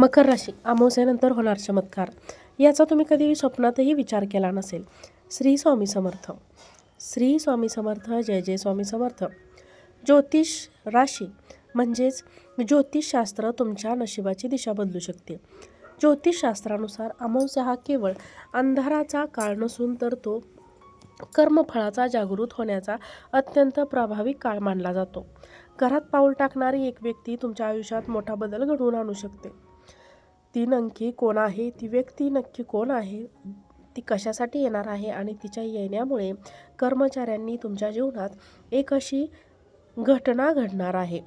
मकर राशी अमावस्येनंतर होणार चमत्कार. याचा तुम्ही कधी स्वप्नातही विचार केला नसेल. श्री स्वामी समर्थ. श्री स्वामी समर्थ जय जय स्वामी समर्थ. ज्योतिष राशी म्हणजेच ज्योतिषशास्त्र तुमच्या नशिबाची दिशा बदलू शकते. ज्योतिषशास्त्रानुसार अमावस्या हा केवळ अंधाराचा काळ नसून तर तो कर्मफळाचा जागृत होण्याचा अत्यंत प्रभावी काळ मानला जातो. घरात पाऊल टाकणारी एक व्यक्ती तुमच्या आयुष्यात मोठा बदल घडवून आणू शकते. ती नक्की कोण आहे? ती व्यक्ती नक्की कोण आहे? ती कशासाठी येणार आहे? आणि तिच्या येण्यामुळे कर्मचाऱ्यांनी तुमच्या जीवनात एक अशी घटना घडणार आहे.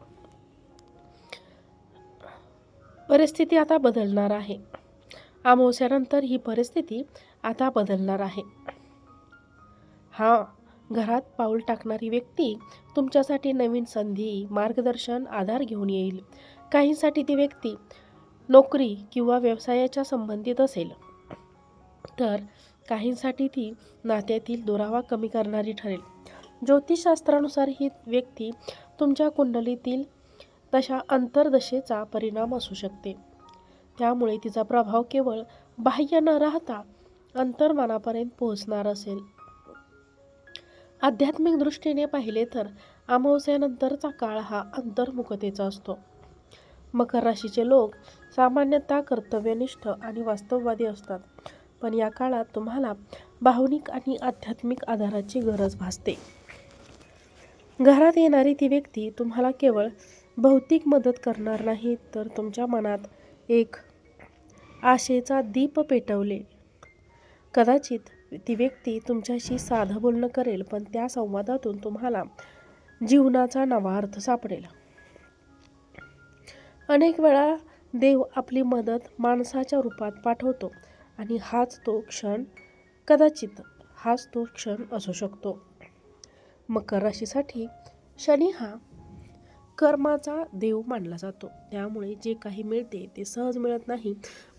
परिस्थिती आता बदलणार आहे. अमावस्यानंतर ही परिस्थिती आता बदलणार आहे. हां घरात पाऊल टाकणारी व्यक्ती तुमच्यासाठी नवीन संधी मार्गदर्शन आधार घेऊन येईल. काहींसाठी ती व्यक्ती नोकरी किंवा व्यवसायाच्या संबंधित असेल तर काहींसाठी ती नात्यातील दुरावा कमी करणारी ठरेल. ज्योतिषशास्त्रानुसार ही व्यक्ती तुमच्या कुंडलीतील तशा अंतर्दशेचा परिणाम असू शकते. त्यामुळे तिचा प्रभाव केवळ बाह्य न राहता अंतर्मनापर्यंत पोहोचणार असेल. आध्यात्मिक दृष्टीने पाहिले तर अमावस्यानंतरचा काळ हा अंतर्मुखतेचा असतो. मकर राशीचे लोक सामान्यतः कर्तव्यनिष्ठ आणि वास्तववादी असतात. पण या काळात तुम्हाला भावनिक आणि आध्यात्मिक आधाराची गरज भासते. घरात येणारी ती व्यक्ती तुम्हाला केवळ भौतिक मदत करणार नाही तर तुमच्या मनात एक आशेचा दीप पेटवले. कदाचित ती व्यक्ती तुमच्याशी साधं बोलणं करेल पण त्या संवादातून तुम्हाला जीवनाचा नवा अर्थ सापडेल. अनेक वेळा देव आपली मदत माणसाच्या रूपात पाठवतो आणि हाच तो क्षण कदाचित हाच तो क्षण असू शकतो. मकर राशीसाठी शनी हा कर्माचा देव मानला जातो. त्यामुळे जे काही मिळते ते सहज मिळत नाही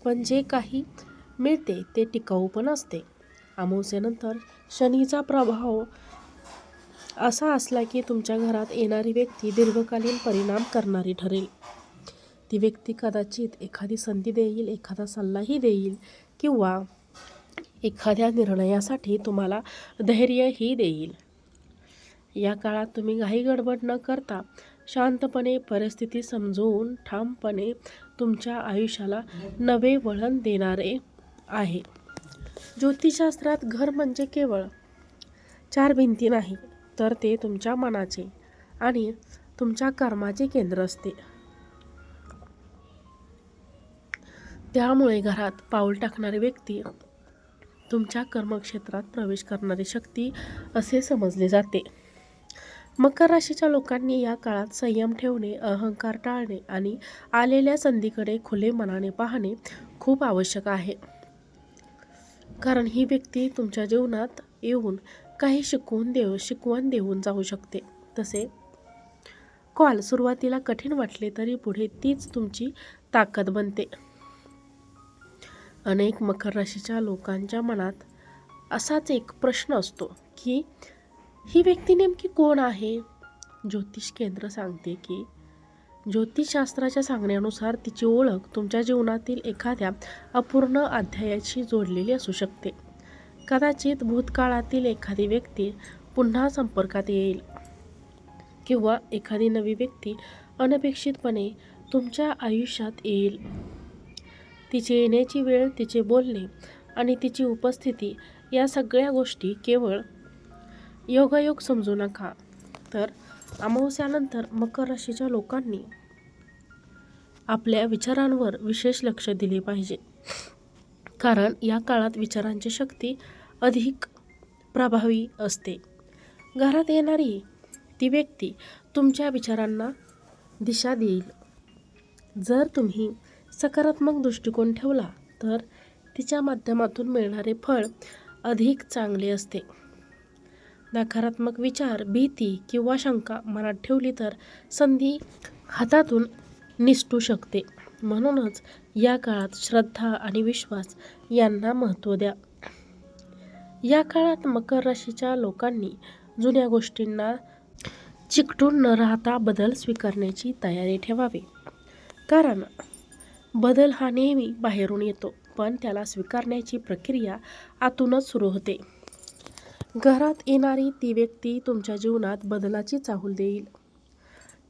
पण जे काही मिळते ते टिकाऊ पण असते. अमावस्येनंतर शनीचा प्रभाव असा असला की तुमच्या घरात येणारी व्यक्ती दीर्घकालीन परिणाम करणारी ठरेल. ती व्यक्ती कदाचित एखादी संधी देईल एखादा सल्लाही देईल किंवा एखाद्या निर्णयासाठी तुम्हाला धैर्यही देईल. या काळात तुम्ही घाई गडबड न करता शांतपणे परिस्थिती समजवून ठामपणे तुमच्या आयुष्याला नवे वळण देणारे आहे. ज्योतिषशास्त्रात घर म्हणजे केवळ चार भिंती नाही तर ते तुमच्या मनाचे आणि तुमच्या कर्माचे केंद्र असते. त्यामुळे घरात पाऊल टाकणारी व्यक्ती तुमच्या कर्मक्षेत्रात प्रवेश करणारी शक्ती असे समजले जाते. मकर राशीच्या लोकांनी या काळात संयम ठेवणे अहंकार टाळणे आणि आलेल्या संधीकडे खुले मनाने पाहणे खूप आवश्यक आहे. कारण ही व्यक्ती तुमच्या जीवनात येऊन काही शिकवून देऊ शिकवण देऊन जाऊ शकते. तसे कॉल सुरुवातीला कठीण वाटले तरी पुढे तीच तुमची ताकद बनते. अनेक मकर राशीच्या लोकांच्या मनात असाच एक प्रश्न असतो की ही व्यक्ती नेमकी कोण आहे? ज्योतिष केंद्र सांगते की ज्योतिषशास्त्राच्या सांगण्यानुसार तिची ओळख तुमच्या जीवनातील एखाद्या अपूर्ण अध्यायाशी जोडलेली असू शकते. कदाचित भूतकाळातील एखादी व्यक्ती पुन्हा संपर्कात येईल किंवा एखादी नवी व्यक्ती अनपेक्षितपणे तुमच्या आयुष्यात येईल. तिचे येण्याची वेळ तिचे बोलणे आणि तिची उपस्थिती या सगळ्या गोष्टी केवळ योगायोग समजू नका. तर अमावस्यानंतर मकर राशीच्या लोकांनी आपल्या विचारांवर विशेष लक्ष दिले पाहिजे. कारण या काळात विचारांची शक्ती अधिक प्रभावी असते. घरात येणारी ती व्यक्ती तुमच्या विचारांना दिशा देईल. जर तुम्ही सकारात्मक दृष्टिकोन ठेवला तर तिच्या माध्यमातून मिळणारे फळ अधिक चांगले असते. नकारात्मक विचार भीती किंवा शंका मनात ठेवली तर संधी हातातून निसटू शकते. म्हणूनच या काळात श्रद्धा आणि विश्वास यांना महत्त्व द्या. या काळात मकर राशीच्या लोकांनी जुन्या गोष्टींना चिकटून न राहता बदल स्वीकारण्याची तयारी ठेवावी. कारण बदल हा नेहमी बाहेरून येतो पण त्याला स्वीकारण्याची प्रक्रिया आतूनच सुरू होते. घरात येणारी ती व्यक्ती तुमच्या जीवनात बदलाची चाहूल देईल.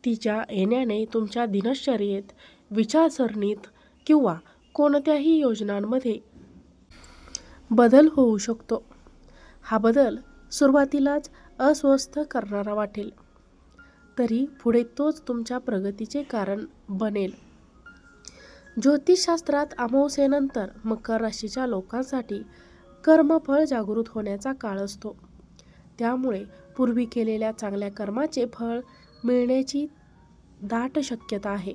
तिच्या येण्याने तुमच्या दिनचर्येत विचारसरणीत किंवा कोणत्याही योजनांमध्ये बदल होऊ शकतो. हा बदल सुरुवातीलाच अस्वस्थ करणारा वाटेल. तरी पुढे तोच तुमच्या प्रगतीचे कारण बनेल. ज्योतिषशास्त्रात अमावस्येनंतर मकर राशीच्या लोकांसाठी कर्मफळ जागृत होण्याचा काळ असतो. त्यामुळे पूर्वी केलेल्या चांगल्या कर्माचे फळ मिळण्याची दाट शक्यता आहे.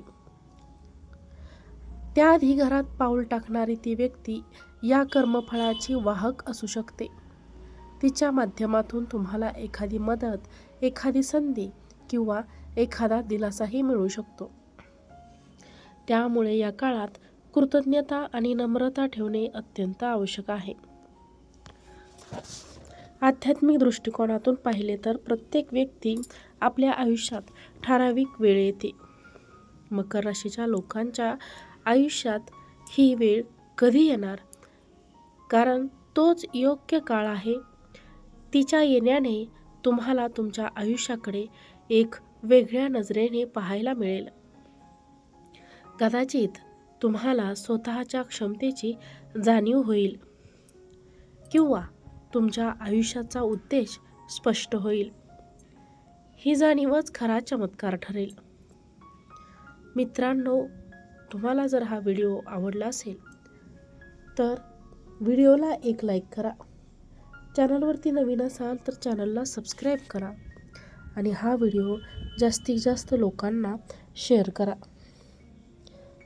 त्याआधी घरात पाऊल टाकणारी ती व्यक्ती या कर्मफळाची वाहक असू शकते. तिच्या माध्यमातून तुम्हाला एखादी मदत एखादी संधी किंवा एखादा दिलासाही मिळू शकतो. त्यामुळे या काळात कृतज्ञता आणि नम्रता ठेवणे अत्यंत आवश्यक आहे. आध्यात्मिक दृष्टिकोनातून पाहिले तर प्रत्येक व्यक्ती आपल्या आयुष्यात ठराविक वेळ येते. मकर राशीच्या लोकांच्या आयुष्यात ही वेळ कधी येणार? कारण तोच योग्य काळ आहे. तिच्या येण्याने तुम्हाला तुमच्या आयुष्याकडे एक वेगळ्या नजरेने पाहायला मिळेल. कदाचित तुम्हाला स्वतःच्या क्षमतेची जाणीव होईल किंवा तुमच्या आयुष्याचा उद्देश स्पष्ट होईल. ही जाणीवच खरा चमत्कार ठरेल. मित्रांनो तुम्हाला जर हा व्हिडिओ आवडला असेल तर व्हिडिओला एक लाईक करा. चॅनलवरती नवीन असाल तर चॅनलला सबस्क्राईब करा आणि हा व्हिडिओ जास्तीत जास्त लोकांना शेअर करा.